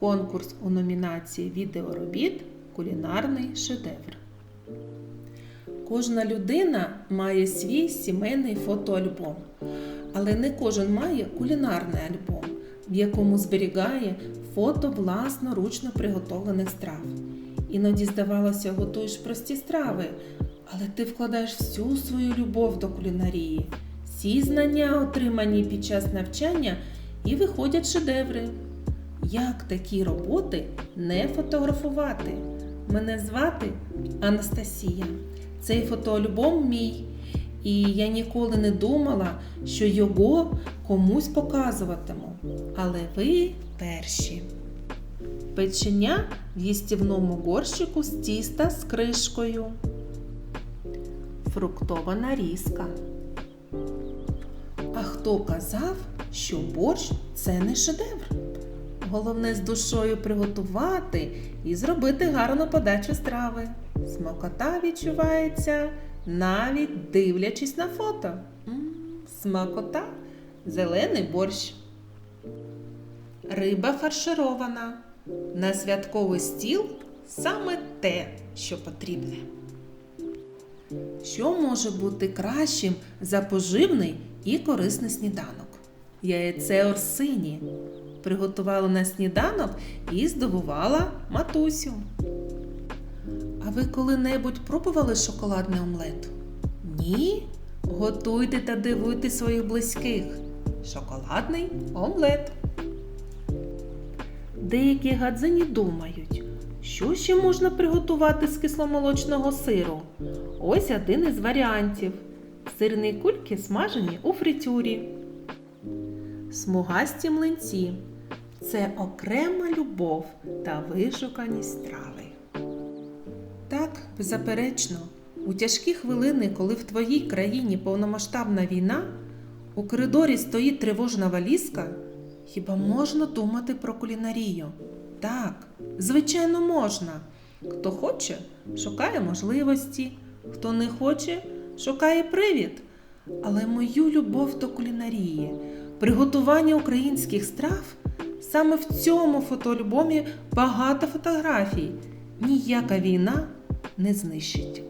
конкурс у номінації Відеоробіт Кулінарний шедевр. Кожна людина має свій сімейний фотоальбом, але не кожен має кулінарний альбом, в якому зберігає фото власноручно приготовлених страв. Іноді, здавалося, готуєш прості страви, але ти вкладаєш всю свою любов до кулінарії, всі знання, отримані під час навчання, і виходять шедеври. Як такі роботи не фотографувати? Мене звати Анастасія. Цей фотоальбом мій, і я ніколи не думала, що його комусь показуватиму. Але ви перші. Печення в їстівному горщику з тіста з кришкою. Фруктова нарізка. А хто казав, що борщ це не шедевр? Головне з душою приготувати і зробити гарну подачу страви. Смакота відчувається, навіть дивлячись на фото. Смакота, зелений борщ. Риба фарширована. На святковий стіл саме те, що потрібне. Що може бути кращим за поживний і корисний сніданок? Яйце Орсині. Приготувала на сніданок і здивувала матусю. А ви коли-небудь пробували шоколадний омлет? Ні? Готуйте та дивуйте своїх близьких. Шоколадний омлет. Деякі гадзині думають, що ще можна приготувати з кисломолочного сиру. Ось один із варіантів. Сирні кульки смажені у фритюрі. Смугасті млинці це окрема любов та вишуканість страви. Так, беззаперечно, у тяжкі хвилини, коли в твоїй країні повномасштабна війна, у коридорі стоїть тривожна валізка, хіба можна думати про кулінарію? Так, звичайно, можна. Хто хоче, шукає можливості, хто не хоче, шукає привід. Але мою любов до кулінарії, приготування українських страв Саме в цьому фотоальбомі багато фотографій. Ніяка війна не знищить.